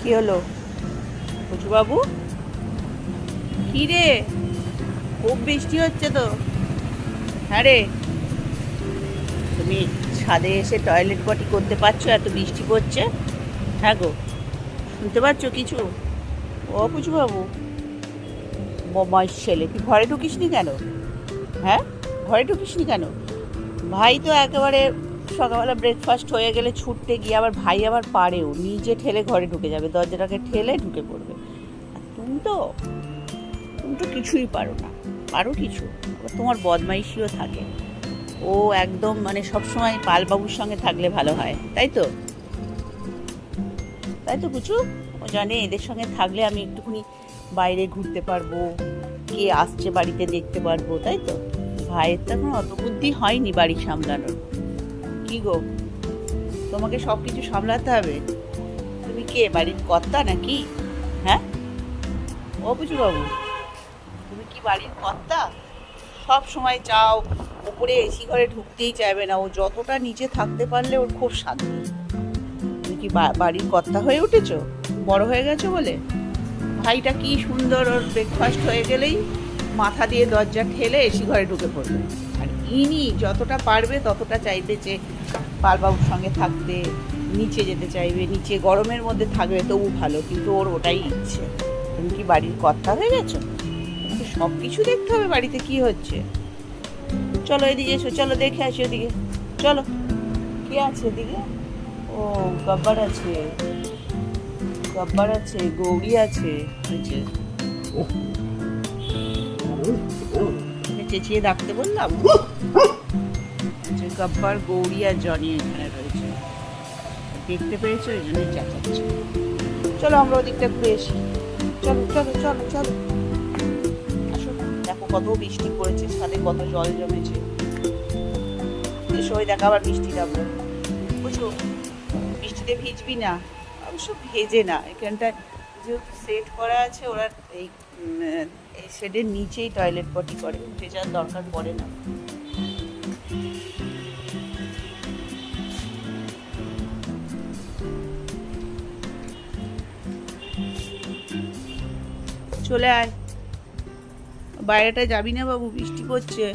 কি হলো? বাবু কি রে খুব বৃষ্টি হচ্ছে তো। হ্যাঁ রে। তুমি ছাদে এসে টয়লেট পটি করতে পারছ, এত বৃষ্টি পড়ছে? হ্যাঁ গো, শুনতে পাচ্ছ কিছু? ও বাবু বমাইশ ছেলে, তুই ঘরে ঢুকিসনি কেন? হ্যাঁ? ঘরে ঢুকিসনি কেন? ভাই তো একেবারে সকালবেলা ব্রেকফাস্ট হয়ে গেলে ছুটতে গিয়ে আবার ভাই আবার পারেও, নিজে ঠেলে ঘরে ঢুকে যাবে, দরজাটাকে ঠেলে ঢুকে পড়বে। তুমি তো তুমি তো কিছুই পারো না, পারো কিছু। তোমার বদমাইশিও থাকে। ও একদম মানে সবসময় পালবাবুর সঙ্গে থাকলে ভালো হয়, তাই তো? তাই তো বুঝু ও জানে এদের সঙ্গে থাকলে আমি একটুখানি বাইরে ঘুরতে পারব, কে আসছে বাড়িতে দেখতে পারব, তাই তো? ভাইয়ের তো এখন অত বুদ্ধি হয়নি বাড়ি সামলানোর। কি গো? তোমাকে সব কিছু সামলাতে হবে? তুমি কে, বাড়ির কর্তা নাকি? হ্যাঁ? ও বাবু তুমি কি বাড়ির কর্তা? সব সময় চাও উপরে এসি ঘরে ঢুকতেই চাইবে না, ও যতটা নিচে থাকতে পারলে ওর খুব শান্তি। তুমি কি বাড়ির কর্তা হয়ে উঠেছো? বড় হয়ে গেছো বলে? ভাইটা কি সুন্দর, ওর ব্রেকফাস্ট হয়ে গেলেই মাথা দিয়ে দরজা ঠেলে এসি ঘরে ঢুকে পড়বে আর ইনি যতটা পারবে ততটা চাইবে যে পালবাবুর সঙ্গে থাকতে, নিচে যেতে চাইবে, নিচে গরমের মধ্যে থাকবে তবু ভালো, কিন্তু ওর ওটাই ইচ্ছে। তুমি কি বাড়ির কর্তা হয়ে গেছো? তোমাকে সব কিছু দেখতে হবে বাড়িতে, কি হচ্ছে? চলো এদিকে এসো, চলো দেখে আসি ওদিকে। চলো। কি আছে এদিকে? ও, গব্বার আছে। গব্বার আছে, গৌরী আছে। ওই যে চেঁচিয়ে ডাকতে বললাম গব্বার গৌরী আর জনি এখানে রয়েছে। দেখতে পেয়েছ? ওই জন্যই চেঁচাচ্ছে। চলো আমরা ওদিকটা ঘুরে এসি চলো চলো চলো চলো। দেখো কত বৃষ্টি পড়েছে, ছাদে কত জল জমেছে। এসো ওই দেখা আবার বৃষ্টি নামলো। বুঝো বৃষ্টিতে ভিজবি না, অবশ্য ভেজে না। এখানটায় যেহেতু সেট করা আছে, ওরা এই শেডের নিচেই টয়লেট পটি করে। ভেজার দরকার পড়ে না। চলে আয়। বাইরেটা যাবি না বাবু, বৃষ্টি পড়ছে।